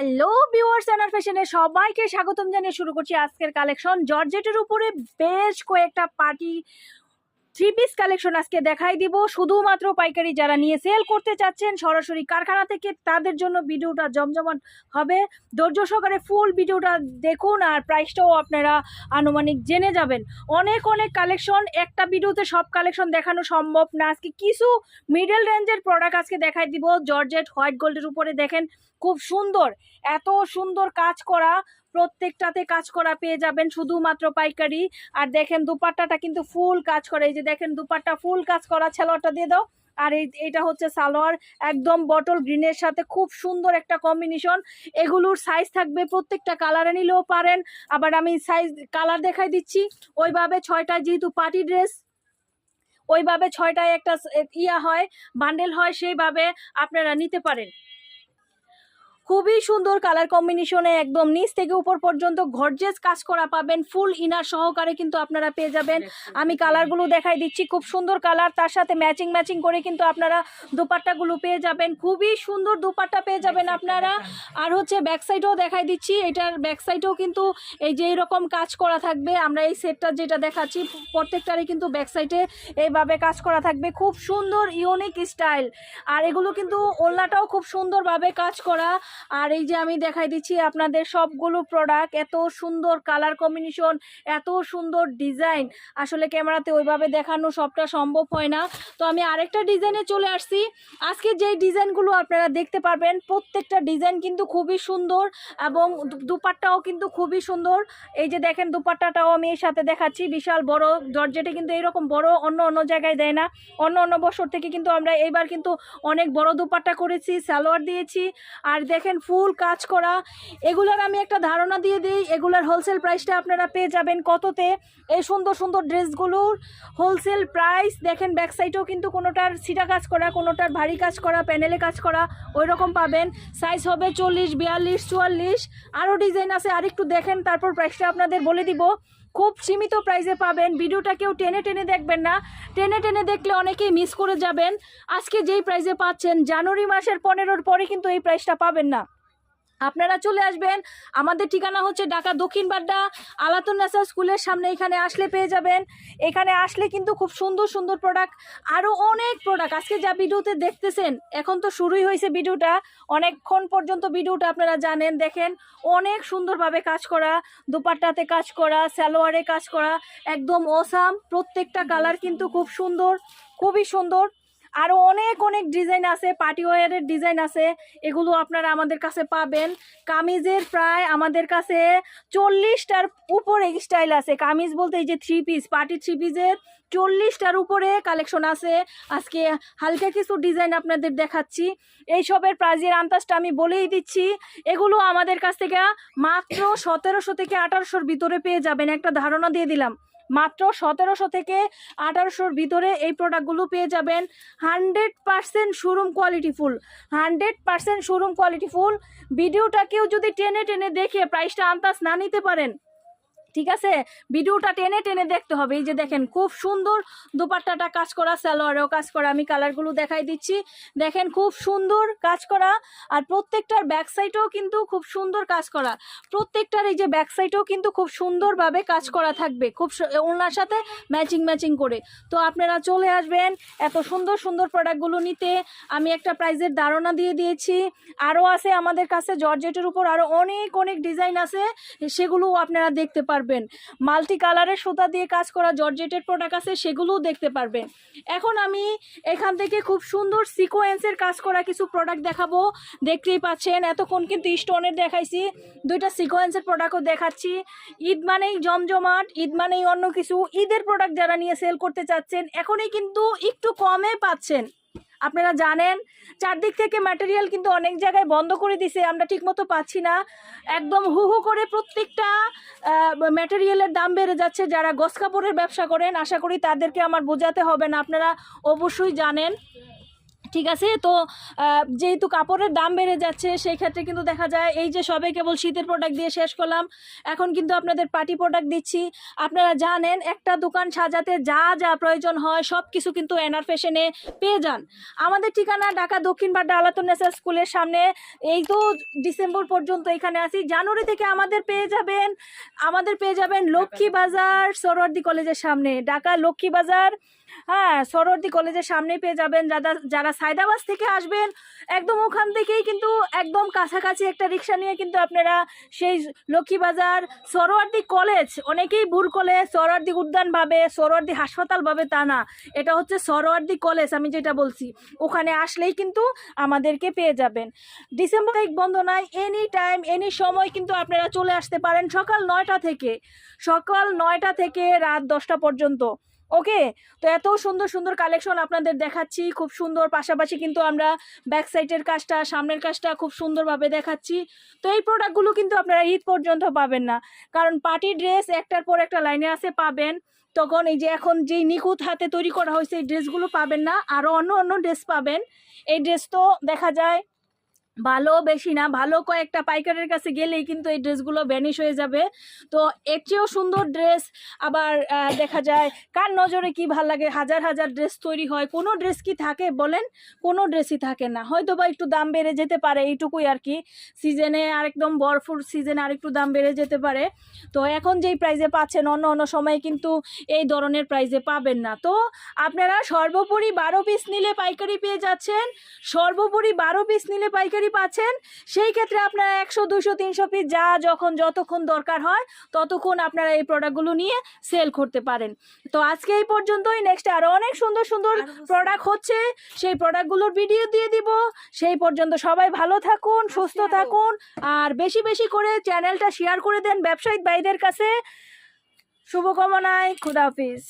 Hello viewers অ্যানার ফ্যাশনে সবাইকে স্বাগতম জানিয়ে শুরু করছি আজকের কালেকশন জর্জেটের উপরে বেশ কয়েকটা পার্টি থ্রি পিস কালেকশন আজকে দেখাই দিব। শুধুমাত্র পাইকারি যারা নিয়ে সেল করতে চাচ্ছেন, সরাসরি কারখানা থেকে তাদের জন্য ভিডিওটা জমজমাট হবে। ধৈর্য সহকারে ফুল ভিডিওটা দেখুন আর প্রাইসটাও আপনারা আনুমানিক জেনে যাবেন। অনেক অনেক কালেকশন, একটা ভিডিওতে সব কালেকশন দেখানো সম্ভব না। আজকে কিছু মিডল রেঞ্জের প্রোডাক্ট আজকে দেখাই দিব। জর্জেট, হোয়াইট গোল্ডের উপরে দেখেন, খুব সুন্দর, এত সুন্দর কাজ করা। প্রত্যেকটাতে কাজ করা পেয়ে যাবেন শুধুমাত্র পাইকারি। আর দেখেন দুপাট্টাটা কিন্তু ফুল কাজ করে। এই যে দেখেন দুপাট্টা ফুল কাজ করা, ছেলোয়ারটা দিয়ে দাও। আর এই এটা হচ্ছে সালোয়ার, একদম বটল গ্রিনের সাথে খুব সুন্দর একটা কম্বিনেশন। এগুলোর সাইজ থাকবে প্রত্যেকটা কালারে নিলেও পারেন। আবার আমি সাইজ কালার দেখাই দিচ্ছি। ওইভাবে ছয়টা যেহেতু পার্টি ড্রেস ওইভাবে ছয়টায় একটা ইয়া হয় বান্ডেল হয়, সেইভাবে আপনারা নিতে পারেন। খুবই সুন্দর কালার কম্বিনেশনে একদম নিচ থেকে উপর পর্যন্ত ঘরজেস কাজ করা পাবেন। ফুল ইনার সহকারে কিন্তু আপনারা পেয়ে যাবেন। আমি কালারগুলো দেখাই দিচ্ছি খুব সুন্দর কালার তার সাথে ম্যাচিং ম্যাচিং করে কিন্তু আপনারা দুপাট্টাগুলো পেয়ে যাবেন। খুবই সুন্দর দুপাট্টা পেয়ে যাবেন আপনারা। আর হচ্ছে ব্যাক সাইডেও দেখাই দিচ্ছি। এটার ব্যাক সাইডেও কিন্তু এই যে এরকম কাজ করা থাকবে আমরা এই সেটটা যেটা দেখাচ্ছি প্রত্যেকটারই কিন্তু ব্যাক সাইডে এইভাবে কাজ করা থাকবে। খুব সুন্দর ইউনিক স্টাইল আর এগুলো কিন্তু ওলনাটাও খুব সুন্দরভাবে কাজ করা। আর এই যে আমি দেখাই দিচ্ছি আপনাদের সবগুলো প্রোডাক্ট এত সুন্দর কালার কম্বিনেশন এত সুন্দর ডিজাইন আসলে ক্যামেরাতে ওইভাবে দেখানো সবটা সম্ভব হয় না। তো আমি আরেকটা ডিজাইনে চলে আসছি। আজকে যেই ডিজাইনগুলো আপনারা দেখতে পারবেন, প্রত্যেকটা ডিজাইন কিন্তু খুবই সুন্দর এবং দুপাট্টাও কিন্তু খুবই সুন্দর। এই যে দেখেন দুপাট্টাটাও আমি এর সাথে দেখাচ্ছি, বিশাল বড় জর্জেটে কিন্তু এরকম বড়, অন্য অন্য জায়গায় দেয় না। অন্য অন্য বছর থেকে কিন্তু আমরা এইবার কিন্তু অনেক বড় দুপাট্টা করেছি, সালোয়ার দিয়েছি। আর দেখেন ফুল কাজ করা। এগুলার আমি একটা ধারণা দিয়ে দিই, এগুলার হোলসেল প্রাইসটা আপনারা পেয়ে যাবেন কততে? এই সুন্দর সুন্দর ড্রেসগুলোর হোলসেল প্রাইস দেখেন ব্যাক সাইডেও কিন্তু কোনোটার সিটা কাজ করা, কোনোটার ভারী কাজ করা প্যানেলে কাজ করা ওই রকম পাবেন। সাইজ হবে চল্লিশ, বিয়াল্লিশ, চুয়াল্লিশ। আরও ডিজাইন আছে আর একটু দেখেন, তারপর প্রাইসটা আপনাদের বলে দিব। খুব সীমিত প্রাইজে পাবেন। ভিডিওটা কেউ টেনে টেনে দেখবেন না। টেনে টেনে দেখলে অনেকেই মিস করে যাবেন। আজকে যেই প্রাইজে পাচ্ছেন, জানুয়ারি মাসের পনেরোর পরে কিন্তু এই প্রাইসটা পাবেন না। আপনারা চলে আসবেন। আমাদের ঠিকানা হচ্ছে ঢাকা দক্ষিণ বাড্ডা আলাতুন নাসা স্কুলের সামনে এখানে আসলে পেয়ে যাবেন। এখানে আসলে কিন্তু খুব সুন্দর সুন্দর প্রোডাক্ট আরও অনেক প্রোডাক্ট আজকে যা ভিডিওতে দেখতেছেন, এখন তো শুরুই হয়েছে ভিডিওটা। অনেকক্ষণ পর্যন্ত ভিডিওটা আপনারা জানেন, দেখেন, অনেক সুন্দরভাবে কাজ করা, দুপাট্টাতে কাজ করা, সালোয়ারে কাজ করা, একদম ওসাম প্রত্যেকটা কালার কিন্তু খুব সুন্দর, খুবই সুন্দর। আরও অনেক অনেক ডিজাইন আছে পার্টি ওয়ারের ডিজাইন আছে, এগুলো আপনারা আমাদের কাছে পাবেন। কামিজের প্রায় আমাদের কাছে চল্লিশটার উপরে স্টাইল আছে। কামিজ বলতে এই যে থ্রি পিস পার্টি থ্রি পিসের চল্লিশটার উপরে কালেকশন আছে। আজকে হালকা কিছু ডিজাইন আপনাদের দেখাচ্ছি। এইসবের প্রাইজের আন্দাজটা আমি বলেই দিচ্ছি। এগুলো আমাদের কাছ থেকে মাত্র সতেরোশো থেকে আঠারোশোর ভিতরে পেয়ে যাবেন। একটা ধারণা দিয়ে দিলাম। মাত্র সতেরোশো থেকে আঠারোশোর ভিতরে এই প্রোডাক্টগুলো পেয়ে যাবেন। Hundred percent showroom quality full hundred percent showroom quality full ভিডিওটা কেউ যদি টেনে টেনে দেখে প্রাইসটা আন্দাজ না নিতে পারেন ঠিক আছে? ভিডিওটা টেনে টেনে দেখতে হবে। এই যে দেখেন, খুব সুন্দর দুপাট্টাটা কাজ করা, সালোয়ারেও কাজ করা। আমি কালারগুলো দেখাই দিচ্ছি। দেখেন, খুব সুন্দর কাজ করা। আর প্রত্যেকটার ব্যাক সাইডেও কিন্তু খুব সুন্দর কাজ করা। প্রত্যেকটার এই যে ব্যাক সাইডেও কিন্তু খুব সুন্দরভাবে কাজ করা থাকবে। খুব ওনার সাথে ম্যাচিং ম্যাচিং করে। তো আপনারা চলে আসবেন, এত সুন্দর সুন্দর প্রোডাক্টগুলো নিতে। আমি একটা প্রাইজের ধারণা দিয়ে দিয়েছি। আরও আছে আমাদের কাছে, জর্জেটের উপর আরও অনেক অনেক ডিজাইন আছে। সেগুলোও আপনারা দেখতে পারবেন। মাল্টি কালারের সুতা দিয়ে কাজ করা জর্জেটের প্রোডাক্ট আছে, সেগুলোও দেখতে পারবেন। এখন আমি এখান থেকে খুব সুন্দর সিকোয়েন্সের কাজ করা কিছু প্রোডাক্ট দেখাবো। দেখতেই পাচ্ছেন, এতক্ষণ কিন্তু স্টোনের দেখাইছি। দুইটা সিকোয়েন্সের প্রোডাক্টও দেখাচ্ছি। ঈদ মানেই জমজমাট, ঈদ মানেই অন্য কিছু। ঈদের প্রোডাক্ট যারা নিয়ে সেল করতে চাচ্ছেন, এখনই কিন্তু একটু কমে পাচ্ছেন। আপনারা জানেন, চারদিক থেকে ম্যাটেরিয়াল কিন্তু অনেক জায়গায় বন্ধ করে দিছে, আমরা ঠিকমতো পাচ্ছি না। একদম হু হু করে প্রত্যেকটা ম্যাটেরিয়ালের দাম বেড়ে যাচ্ছে, যারা গস কাপড়ের ব্যবসা করেন, আশা করি তাদেরকে আমার বোঝাতে হবে না, আপনারা অবশ্যই জানেন। ঠিক আছে? তো যেহেতু কাপড়ের দাম বেড়ে যাচ্ছে, সেই ক্ষেত্রে কিন্তু দেখা যায় এই যে সবে কেবল শীতের প্রোডাক্ট দিয়ে শেষ করলাম, এখন কিন্তু আপনাদের পার্টি প্রোডাক্ট দিচ্ছি। আপনারা জানেন, একটা দোকান সাজাতে যা যা প্রয়োজন হয় সব কিছু কিন্তু এনআর ফ্যাশনে পেয়ে যান। আমাদের ঠিকানা ঢাকা দক্ষিণ বাড্ডা আলাতুন্নেসা স্কুলের সামনে। এই তো ডিসেম্বর পর্যন্ত এখানে আসি জানুয়ারি থেকে আমাদের পেয়ে যাবেন, আমাদের পেয়ে যাবেন লক্ষ্মী বাজার সরোয়ার্দি কলেজের সামনে। ঢাকা লক্ষ্মী বাজার। হ্যাঁ সরোয়ার্দি কলেজের সামনে পেয়ে যাবেন। যারা যারা সায়দাবাস থেকে আসবেন, একদম ওখান থেকেই কিন্তু একদম কাছাকাছি একটা রিক্সা নিয়ে কিন্তু আপনারা সেই লক্ষ্মীবাজার সরোয়ার্দি কলেজ, অনেকেই ভুল করে, সরোয়ার্দি উদ্যান ভাবে, সরোয়ার্দি হাসপাতাল ভাবে, তা না। এটা হচ্ছে সরোয়ার্দি কলেজ, আমি যেটা বলছি। ওখানে আসলেই কিন্তু আমাদেরকে পেয়ে যাবেন। ডিসেম্বর এক বন্ধ নাই এনি টাইম এনি সময় কিন্তু আপনারা চলে আসতে পারেন সকাল নয়টা থেকে। সকাল নয়টা থেকে রাত দশটা পর্যন্ত। ওকে? তো এত সুন্দর সুন্দর কালেকশন আপনাদের দেখাচ্ছি। খুব সুন্দর, পাশাপাশি কিন্তু আমরা ব্যাক সাইডের কাজটা, সামনের কাজটা খুব সুন্দরভাবে দেখাচ্ছি। তো এই প্রোডাক্টগুলো কিন্তু আপনারা ঈদ পর্যন্ত পাবেন না। কারণ পার্টি ড্রেস একটার পর একটা লাইনে আছে, পাবেন। তখন এই যে এখন যেই নিখুঁত হাতে তৈরি করা হয়েছে, এই ড্রেসগুলো পাবেন না। আরও অন্য অন্য ড্রেস পাবেন। এই ড্রেস তো দেখা যায় ভালো বেশি না, ভালো কয়েকটা পাইকারের কাছে গেলেই কিন্তু এই ড্রেসগুলো ভ্যানিশ হয়ে যাবে। তো এর চেয়েও সুন্দর ড্রেস, আবার দেখা যায় কার নজরে কি ভালো লাগে, হাজার হাজার ড্রেস তৈরি হয়, কোনো ড্রেস কি থাকে বলেন? কোনো ড্রেসই থাকে না। হয়তো বা একটু দাম বেড়ে যেতে পারে, এইটুকুই আর কি। সিজনে আর একদম বরফুর সিজনে আর একটু দাম বেড়ে যেতে পারে। তো এখন যেই প্রাইজে পাচ্ছেন, অন্য অন্য সময়ে কিন্তু এই ধরনের প্রাইজে পাবেন না। তো আপনারা সর্বোপরি বারো পিস নিলে পাইকারি পেয়ে যাচ্ছেন। সর্বোপরি বারো পিস নিলে পাইকারি পাচ্ছেন সেই ক্ষেত্রে আপনারা একশো দুশো তিনশো পিস যা যখন যতক্ষণ দরকার হয় ততক্ষণ আপনারা এই প্রোডাক্টগুলো নিয়ে সেল করতে পারেন। তো আজকে এই পর্যন্তই। নেক্সট আরও অনেক সুন্দর সুন্দর প্রোডাক্ট হচ্ছে। সেই প্রোডাক্টগুলোর ভিডিও দিয়ে দিব। সেই পর্যন্ত সবাই ভালো থাকুন সুস্থ থাকুন। আর বেশি বেশি করে চ্যানেলটা শেয়ার করে দেন ব্যবসায়িক ভাইদের কাছে। শুভকামনায়। খুদাহাফিজ